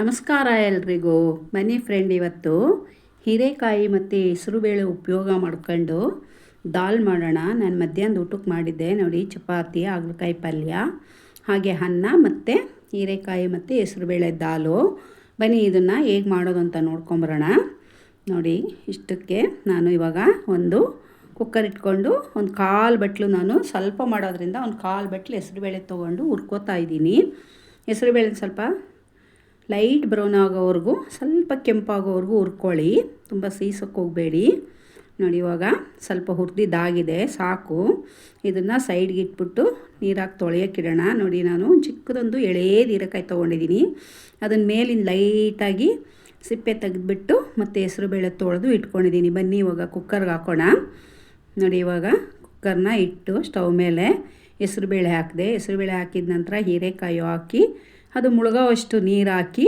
ನಮಸ್ಕಾರ ಎಲ್ರಿಗೂ. ಮನಿ ಫ್ರೆಂಡ್ ಇವತ್ತು ಹೀರೆಕಾಯಿ ಮತ್ತು ಹೆಸರುಬೇಳೆ ಉಪಯೋಗ ಮಾಡ್ಕೊಂಡು ದಾಲ್ ಮಾಡೋಣ. ನಾನು ಮಧ್ಯಾಹ್ನದ ಊಟಕ್ಕೆ ಮಾಡಿದ್ದೆ. ನೋಡಿ, ಚಪಾತಿ, ಹಾಗಲಕಾಯಿ ಪಲ್ಯ, ಹಾಗೆ ಅನ್ನ ಮತ್ತು ಹೀರೆಕಾಯಿ ಮತ್ತು ಹೆಸರುಬೇಳೆ ದಾಲು. ಬನ್ನಿ, ಇದನ್ನು ಹೇಗೆ ಮಾಡೋದು ಅಂತ ನೋಡ್ಕೊಂಬರೋಣ. ನೋಡಿ, ಇಷ್ಟಕ್ಕೆ ನಾನು ಇವಾಗ ಒಂದು ಕುಕ್ಕರ್ ಇಟ್ಕೊಂಡು ಒಂದು ಕಾಲು ಬಟ್ಲು ನಾನು ಸ್ವಲ್ಪ ಮಾಡೋದ್ರಿಂದ ಒಂದು ಕಾಲು ಬಟ್ಲು ಹೆಸರುಬೇಳೆ ತೊಗೊಂಡು ಹುರ್ಕೋತಾ ಇದ್ದೀನಿ. ಹೆಸರುಬೇಳೆ ಸ್ವಲ್ಪ ಲೈಟ್ ಬ್ರೌನ್ ಆಗೋವರೆಗೂ, ಸ್ವಲ್ಪ ಕೆಂಪಾಗೋವರೆಗೂ ಹುರ್ಕೊಳ್ಳಿ. ತುಂಬ ಸೀಸಕ್ಕೆ ಹೋಗಬೇಡಿ. ನೋಡಿ ಇವಾಗ ಸ್ವಲ್ಪ ಹುರಿದಿದ್ದಾಗಿದೆ, ಸಾಕು. ಇದನ್ನು ಸೈಡ್ಗೆ ಇಟ್ಬಿಟ್ಟು ನೀರಾಗಿ ತೊಳೆಯೋಕ್ಕಿಡೋಣ ನೋಡಿ ನಾನು ಚಿಕ್ಕದೊಂದು ಎಳೇ ದೀರಕಾಯಿ ತೊಗೊಂಡಿದ್ದೀನಿ. ಅದನ್ನ ಮೇಲಿನ ಲೈಟಾಗಿ ಸಿಪ್ಪೆ ತೆಗೆದ್ಬಿಟ್ಟು ಮತ್ತು ಹೆಸರು ಬೇಳೆ ತೊಳೆದು ಇಟ್ಕೊಂಡಿದ್ದೀನಿ. ಬನ್ನಿ ಇವಾಗ ಕುಕ್ಕರ್ಗೆ ಹಾಕೋಣ. ನೋಡಿ ಇವಾಗ ಕುಕ್ಕರ್ನ ಇಟ್ಟು ಸ್ಟವ್ ಮೇಲೆ ಹೆಸರುಬೇಳೆ ಹಾಕಿದೆ. ಹೆಸರುಬೇಳೆ ಹಾಕಿದ ನಂತರ ಹೀರೆಕಾಯಿ ಹಾಕಿ ಅದು ಮುಳುಗೋವಷ್ಟು ನೀರು ಹಾಕಿ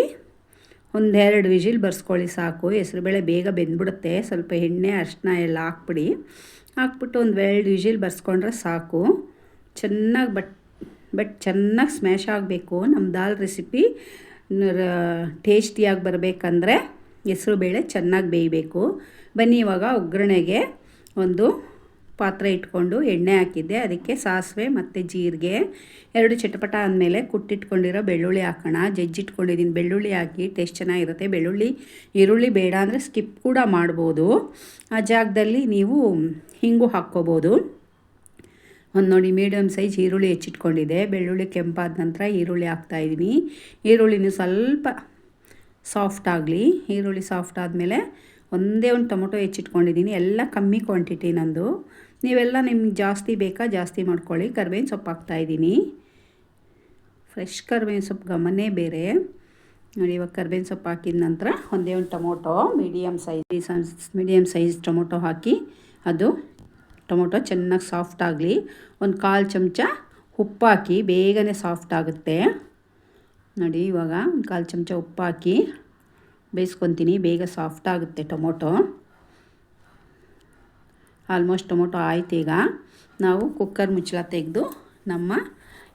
ಒಂದೆರಡು ವಿಜಿಲ್ ಬರ್ಸ್ಕೊಳ್ಳಿ ಸಾಕು. ಹೆಸರುಬೇಳೆ ಬೇಗ ಬೆಂದ್ಬಿಡುತ್ತೆ. ಸ್ವಲ್ಪ ಎಣ್ಣೆ ಅರಿಶಿನ ಎಲ್ಲ ಹಾಕ್ಬಿಡಿ. ಹಾಕ್ಬಿಟ್ಟು ಒಂದು ಎರಡು ವಿಜಿಲ್ ಬರ್ಸ್ಕೊಂಡ್ರೆ ಸಾಕು. ಚೆನ್ನಾಗಿ ಬಟ್ ಬಟ್ ಚೆನ್ನಾಗಿ ಸ್ಮ್ಯಾಶ್ ಆಗಬೇಕು. ನಮ್ಮ ದಾಲ್ ರೆಸಿಪಿ ಟೇಸ್ಟಿಯಾಗಿ ಬರಬೇಕಂದ್ರೆ ಹೆಸರುಬೇಳೆ ಚೆನ್ನಾಗಿ ಬೇಯಬೇಕು. ಬನ್ನಿ ಇವಾಗ ಒಗ್ಗರಣೆಗೆ ಒಂದು ಪಾತ್ರೆ ಇಟ್ಕೊಂಡು ಎಣ್ಣೆ ಹಾಕಿದ್ದೆ. ಅದಕ್ಕೆ ಸಾಸಿವೆ ಮತ್ತು ಜೀರಿಗೆ. ಎರಡು ಚಟಪಟ ಆದಮೇಲೆ ಕುಟ್ಟಿಟ್ಕೊಂಡಿರೋ ಬೆಳ್ಳುಳ್ಳಿ ಹಾಕೋಣ. ಜಜ್ಜಿಟ್ಕೊಂಡಿದ್ದೀನಿ. ಬೆಳ್ಳುಳ್ಳಿ ಹಾಕಿ ಟೇಸ್ಟ್ ಚೆನ್ನಾಗಿರುತ್ತೆ. ಬೆಳ್ಳುಳ್ಳಿ, ಈರುಳ್ಳಿ ಬೇಡ ಅಂದರೆ ಸ್ಕಿಪ್ ಕೂಡ ಮಾಡ್ಬೋದು. ಆ ಜಾಗದಲ್ಲಿ ನೀವು ಹಿಂಗು ಹಾಕ್ಕೋಬೋದು. ಒಂದು ನೋಡಿ ಮೀಡಿಯಮ್ ಸೈಜ್ ಈರುಳ್ಳಿ ಹೆಚ್ಚಿಟ್ಕೊಂಡಿದೆ ಬೆಳ್ಳುಳ್ಳಿ ಕೆಂಪಾದ ನಂತರ ಈರುಳ್ಳಿ ಹಾಕ್ತಾಯಿದ್ದೀನಿ ಈರುಳ್ಳಿನೂ ಸ್ವಲ್ಪ ಸಾಫ್ಟ್ ಆಗಲಿ. ಈರುಳ್ಳಿ ಸಾಫ್ಟ್ ಆದಮೇಲೆ ಒಂದೇ ಒಂದು ಟೊಮೊಟೊ ಹೆಚ್ಚಿಟ್ಕೊಂಡಿದ್ದೀನಿ. ಎಲ್ಲ ಕಮ್ಮಿ ಕ್ವಾಂಟಿಟಿ ನಂದು. ನೀವೆಲ್ಲ ನಿಮ್ಗೆ ಜಾಸ್ತಿ ಬೇಕಾ ಜಾಸ್ತಿ ಮಾಡ್ಕೊಳ್ಳಿ. ಕರ್ಬೇವಿನ ಸೊಪ್ಪು ಹಾಕ್ತಾಯಿದ್ದೀನಿ ಫ್ರೆಶ್ ಕರ್ಬೇವಿನ ಸೊಪ್ಪು ಗಮನೇ ಬೇರೆ. ನೋಡಿ, ಇವಾಗ ಕರ್ಬೇವಿನ ಸೊಪ್ಪು ಹಾಕಿದ ನಂತರ ಒಂದೇ ಒಂದು tomato medium size medium size tomato ಹಾಕಿ ಅದು ಟೊಮೊಟೊ ಚೆನ್ನಾಗಿ ಸಾಫ್ಟ್ ಆಗಲಿ. ಒಂದು ಕಾಲು ಚಮಚ ಉಪ್ಪು ಹಾಕಿ, ಬೇಗನೆ ಸಾಫ್ಟ್ ಆಗುತ್ತೆ. ನೋಡಿ, ಇವಾಗ ಒಂದು ಕಾಲು ಚಮಚ ಉಪ್ಪು ಹಾಕಿ ಬೇಯಿಸ್ಕೊತೀನಿ, ಬೇಗ ಸಾಫ್ಟ್ ಆಗುತ್ತೆ ಟೊಮೊಟೊ. ಆಲ್ಮೋಸ್ಟ್ ಟೊಮೊಟೊ ಆಯ್ತು ಈಗ. ನಾವು ಕುಕ್ಕರ್ ಮುಚ್ಚಳ ತೆಗೆದು ನಮ್ಮ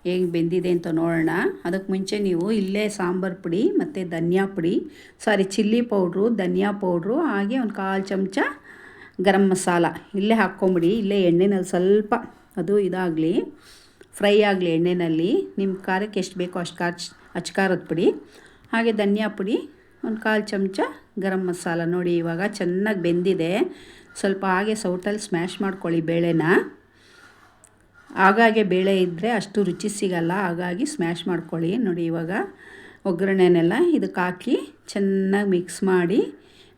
ಹೇಗೆ ಬೆಂದಿದೆ ಅಂತ ನೋಡೋಣ. ಅದಕ್ಕೆ ಮುಂಚೆ ನೀವು ಇಲ್ಲೇ ಸಾಂಬಾರು ಪುಡಿ ಮತ್ತು ಧನಿಯಾ ಪುಡಿ ಸಾರಿ ಚಿಲ್ಲಿ ಪೌಡ್ರು ಧನಿಯಾ ಪೌಡ್ರು ಹಾಗೆ ಒಂದು ಕಾಲು ಚಮಚ ಗರಂ ಮಸಾಲ. ಇಲ್ಲೇ ಹಾಕ್ಕೊಂಬಿಡಿ, ಇಲ್ಲೇ ಎಣ್ಣೆನಲ್ಲಿ ಸ್ವಲ್ಪ ಅದು ಇದಾಗಲಿ, ಫ್ರೈ ಆಗಲಿ ಎಣ್ಣೆಯಲ್ಲಿ ನಿಮ್ಮ ಖಾರಕ್ಕೆ ಎಷ್ಟು ಬೇಕೋ ಅಷ್ಟು ಖಾರ ಅಚ್ಕಾರದ ಪುಡಿ, ಹಾಗೆ ಧನಿಯಾ ಪುಡಿ ಒಂದು ಕಾಲು ಚಮಚ ಗರಂ ಮಸಾಲ ನೋಡಿ, ಇವಾಗ ಚೆನ್ನಾಗಿ ಬೆಂದಿದೆ. ಸ್ವಲ್ಪ ಹಾಗೆ ಸೌಟಲ್ಲಿ ಸ್ಮ್ಯಾಶ್ ಮಾಡ್ಕೊಳ್ಳಿ ಬೇಳೆನ. ಆಗಾಗೆ ಬೇಳೆ ಇದ್ದರೆ ಅಷ್ಟು ರುಚಿ ಸಿಗಲ್ಲ, ಹಾಗಾಗಿ ಸ್ಮ್ಯಾಶ್ ಮಾಡ್ಕೊಳ್ಳಿ. ನೋಡಿ, ಇವಾಗ ಒಗ್ಗರಣೆನೆಲ್ಲ ಇದಕ್ಕೆ ಹಾಕಿ ಚೆನ್ನಾಗಿ ಮಿಕ್ಸ್ ಮಾಡಿ,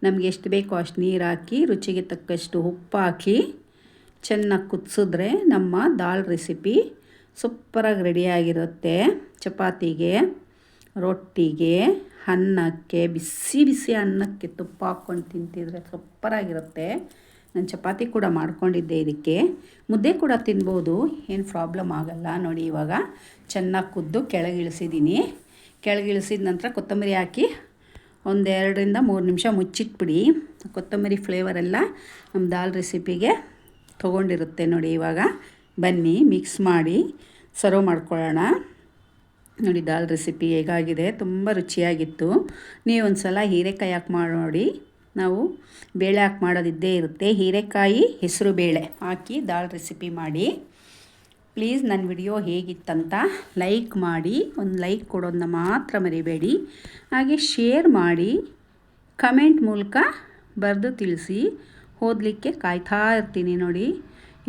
ನಮಗೆ ಎಷ್ಟು ಬೇಕೋ ಅಷ್ಟು ನೀರು ಹಾಕಿ, ರುಚಿಗೆ ತಕ್ಕಷ್ಟು ಉಪ್ಪು ಹಾಕಿ, ಚೆನ್ನಾಗಿ ಕುದಿಸಿದ್ರೆ ನಮ್ಮ ದಾಲ್ ರೆಸಿಪಿ ಸೂಪರಾಗಿ ರೆಡಿಯಾಗಿರುತ್ತೆ ಚಪಾತಿಗೆ, ರೊಟ್ಟಿಗೆ ಅನ್ನಕ್ಕೆ, ಬಿಸಿ ಬಿಸಿ ಅನ್ನಕ್ಕೆ ತುಪ್ಪ ಹಾಕ್ಕೊಂಡು ತಿಂತಿದ್ರೆ ಸೂಪರಾಗಿರುತ್ತೆ. ನಾನು ಚಪಾತಿ ಕೂಡ ಮಾಡ್ಕೊಂಡಿದ್ದೆ ಇದಕ್ಕೆ. ಮುದ್ದೆ ಕೂಡ ತಿನ್ಬೋದು, ಏನು ಪ್ರಾಬ್ಲಮ್ ಆಗಲ್ಲ ನೋಡಿ ಇವಾಗ. ಚೆನ್ನಾಗಿ ಕುದ್ದು ಕೆಳಗಿಳಿಸಿದ್ದೀನಿ ಕೆಳಗಿಳಿಸಿದ ನಂತರ ಕೊತ್ತಂಬರಿ ಹಾಕಿ ಒಂದೆರಡರಿಂದ ಮೂರು ನಿಮಿಷ ಮುಚ್ಚಿಟ್ಬಿಡಿ. ಕೊತ್ತಂಬರಿ ಫ್ಲೇವರೆಲ್ಲ ನಮ್ಮ ದಾಲ್ ರೆಸಿಪಿಗೆ ತೊಗೊಂಡಿರುತ್ತೆ ನೋಡಿ ಇವಾಗ. ಬನ್ನಿ ಮಿಕ್ಸ್ ಮಾಡಿ ಸರ್ವ್ ಮಾಡ್ಕೊಳ್ಳೋಣ. ನೋಡಿ ದಾಲ್ ರೆಸಿಪಿ ಹೇಗಾಗಿದೆ? ತುಂಬ ರುಚಿಯಾಗಿತ್ತು. ನೀವು ಒಂದು ಸಲ ಹೀರೆಕಾಯಿ ಹಾಕಿ ಮಾಡಿ. ನೋಡಿ ನಾವು ಬೇಳೆ ಹಾಕಿ ಮಾಡೋದಿದ್ದೇ ಇರುತ್ತೆ. ಹೀರೆಕಾಯಿ ಹೆಸರು ಬೇಳೆ ಹಾಕಿ ದಾಲ್ ರೆಸಿಪಿ ಮಾಡಿ. ಪ್ಲೀಸ್ ನನ್ನ ವಿಡಿಯೋ ಹೇಗಿತ್ತಂತ ಲೈಕ್ ಮಾಡಿ. ಒಂದು ಲೈಕ್ ಕೊಡೋದನ್ನ ಮಾತ್ರ ಮರಿಬೇಡಿ. ಹಾಗೆ ಶೇರ್ ಮಾಡಿ. ಕಮೆಂಟ್ ಮೂಲಕ ಬರೆದು ತಿಳಿಸಿ. ಓದಲಿಕ್ಕೆ ಕಾಯ್ತಾ ಇರ್ತೀನಿ ನೋಡಿ.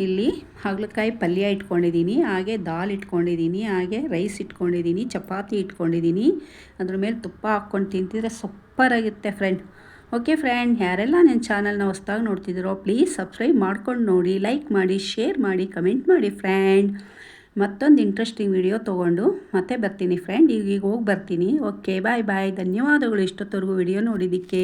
ಇಲ್ಲಿ ಹಾಗಲಕಾಯಿ ಪಲ್ಯ ಇಟ್ಕೊಂಡಿದ್ದೀನಿ, ಹಾಗೆ ದಾಲ್ ಇಟ್ಕೊಂಡಿದ್ದೀನಿ, ಹಾಗೆ ರೈಸ್ ಇಟ್ಕೊಂಡಿದ್ದೀನಿ, ಚಪಾತಿ ಇಟ್ಕೊಂಡಿದ್ದೀನಿ. ಅದ್ರ ಮೇಲೆ ತುಪ್ಪ ಹಾಕ್ಕೊಂಡು ತಿಂತಿದ್ರೆ ಸೂಪರಾಗಿರುತ್ತೆ ಫ್ರೆಂಡ್ ಓಕೆ ಫ್ರೆಂಡ್ ಯಾರೆಲ್ಲ ನನ್ನ ಚಾನಲ್ನ ಹೊಸ್ದಾಗಿ ನೋಡ್ತಿದ್ದೀರೋ ಪ್ಲೀಸ್ ಸಬ್ಸ್ಕ್ರೈಬ್ ಮಾಡ್ಕೊಂಡು ನೋಡಿ ಲೈಕ್ ಮಾಡಿ ಶೇರ್ ಮಾಡಿ ಕಮೆಂಟ್ ಮಾಡಿ ಫ್ರೆಂಡ್ ಮತ್ತೊಂದು ಇಂಟ್ರೆಸ್ಟಿಂಗ್ ವಿಡಿಯೋ ತೊಗೊಂಡು ಮತ್ತೆ ಬರ್ತೀನಿ ಫ್ರೆಂಡ್ ಈಗ ಈಗ ಹೋಗಿ ಬರ್ತೀನಿ. ಓಕೆ ಬಾಯ್ ಬಾಯ್ ಧನ್ಯವಾದಗಳು ಇಷ್ಟೊತ್ತವರೆಗೂ ವಿಡಿಯೋ ನೋಡಿದ್ದಕ್ಕೆ.